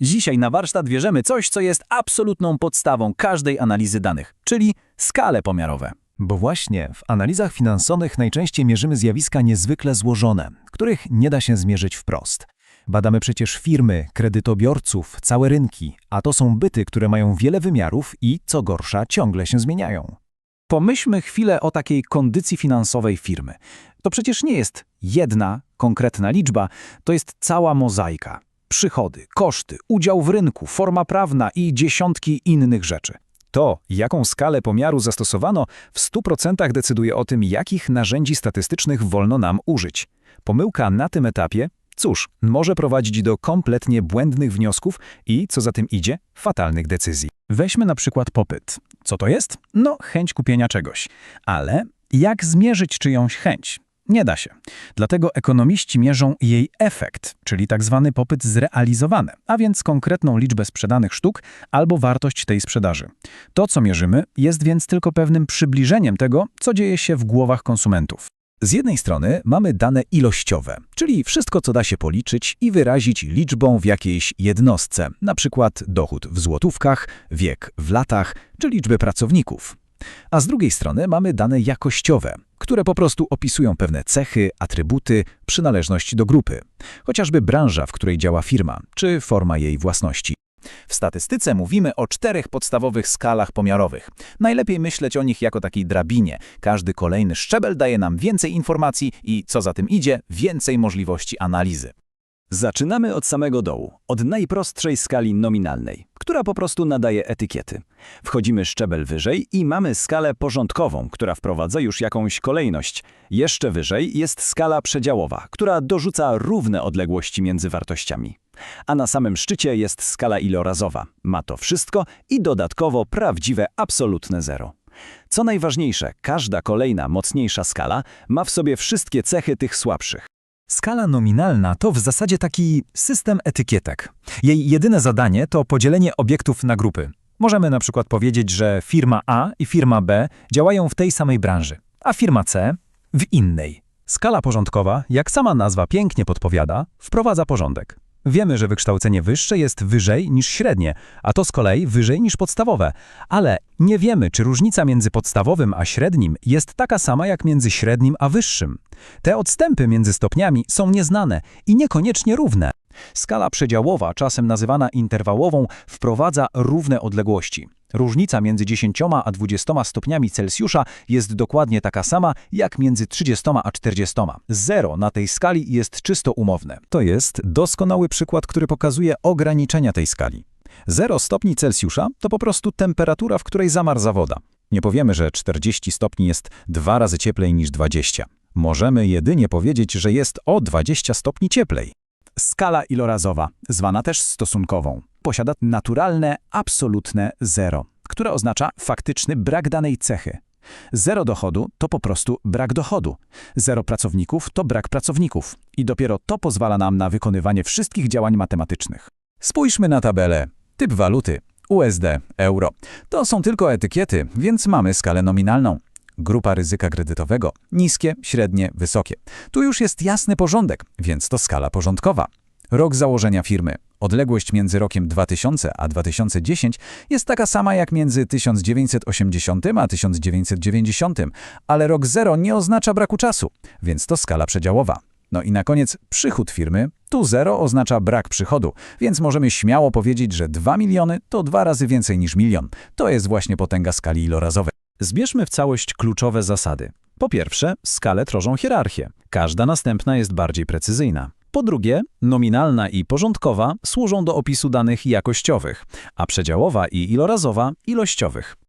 Dzisiaj na warsztat bierzemy coś, co jest absolutną podstawą każdej analizy danych, czyli skale pomiarowe. Bo właśnie w analizach finansowych najczęściej mierzymy zjawiska niezwykle złożone, których nie da się zmierzyć wprost. Badamy przecież firmy, kredytobiorców, całe rynki, a to są byty, które mają wiele wymiarów i, co gorsza, ciągle się zmieniają. Pomyślmy chwilę o takiej kondycji finansowej firmy. To przecież nie jest jedna konkretna liczba, to jest cała mozaika. Przychody, koszty, udział w rynku, forma prawna i dziesiątki innych rzeczy. To, jaką skalę pomiaru zastosowano, w 100% decyduje o tym, jakich narzędzi statystycznych wolno nam użyć. Pomyłka na tym etapie, cóż, może prowadzić do kompletnie błędnych wniosków i, co za tym idzie, fatalnych decyzji. Weźmy na przykład popyt. Co to jest? No, chęć kupienia czegoś. Ale jak zmierzyć czyjąś chęć? Nie da się. Dlatego ekonomiści mierzą jej efekt, czyli tak zwany popyt zrealizowany, a więc konkretną liczbę sprzedanych sztuk albo wartość tej sprzedaży. To, co mierzymy, jest więc tylko pewnym przybliżeniem tego, co dzieje się w głowach konsumentów. Z jednej strony mamy dane ilościowe, czyli wszystko, co da się policzyć i wyrazić liczbą w jakiejś jednostce, na przykład dochód w złotówkach, wiek w latach czy liczbę pracowników. A z drugiej strony mamy dane jakościowe, które po prostu opisują pewne cechy, atrybuty, przynależność do grupy, chociażby branża, w której działa firma, czy forma jej własności. W statystyce mówimy o czterech podstawowych skalach pomiarowych. Najlepiej myśleć o nich jako takiej drabinie. Każdy kolejny szczebel daje nam więcej informacji i, co za tym idzie, więcej możliwości analizy. Zaczynamy od samego dołu, od najprostszej skali nominalnej, która po prostu nadaje etykiety. Wchodzimy szczebel wyżej i mamy skalę porządkową, która wprowadza już jakąś kolejność. Jeszcze wyżej jest skala przedziałowa, która dorzuca równe odległości między wartościami. A na samym szczycie jest skala ilorazowa. Ma to wszystko i dodatkowo prawdziwe absolutne zero. Co najważniejsze, każda kolejna mocniejsza skala ma w sobie wszystkie cechy tych słabszych. Skala nominalna to w zasadzie taki system etykietek. Jej jedyne zadanie to podzielenie obiektów na grupy. Możemy na przykład powiedzieć, że firma A i firma B działają w tej samej branży, a firma C w innej. Skala porządkowa, jak sama nazwa pięknie podpowiada, wprowadza porządek. Wiemy, że wykształcenie wyższe jest wyżej niż średnie, a to z kolei wyżej niż podstawowe, ale nie wiemy, czy różnica między podstawowym a średnim jest taka sama jak między średnim a wyższym. Te odstępy między stopniami są nieznane i niekoniecznie równe. Skala przedziałowa, czasem nazywana interwałową, wprowadza równe odległości. Różnica między 10 a 20 stopniami Celsjusza jest dokładnie taka sama jak między 30 a 40. Zero na tej skali jest czysto umowne. To jest doskonały przykład, który pokazuje ograniczenia tej skali. 0 stopni Celsjusza to po prostu temperatura, w której zamarza woda. Nie powiemy, że 40 stopni jest dwa razy cieplej niż 20. Możemy jedynie powiedzieć, że jest o 20 stopni cieplej. Skala ilorazowa, zwana też stosunkową, posiada naturalne, absolutne zero, które oznacza faktyczny brak danej cechy. Zero dochodu to po prostu brak dochodu. Zero pracowników to brak pracowników. I dopiero to pozwala nam na wykonywanie wszystkich działań matematycznych. Spójrzmy na tabelę. Typ waluty USD, euro. To są tylko etykiety, więc mamy skalę nominalną. Grupa ryzyka kredytowego niskie, średnie, wysokie. Tu już jest jasny porządek, więc to skala porządkowa. Rok założenia firmy. Odległość między rokiem 2000 a 2010 jest taka sama jak między 1980 a 1990, ale rok zero nie oznacza braku czasu, więc to skala przedziałowa. No i na koniec przychód firmy. Tu zero oznacza brak przychodu, więc możemy śmiało powiedzieć, że 2 miliony to dwa razy więcej niż milion. To jest właśnie potęga skali ilorazowej. Zbierzmy w całość kluczowe zasady. Po pierwsze, skale tworzą hierarchię. Każda następna jest bardziej precyzyjna. Po drugie, nominalna i porządkowa służą do opisu danych jakościowych, a przedziałowa i ilorazowa ilościowych.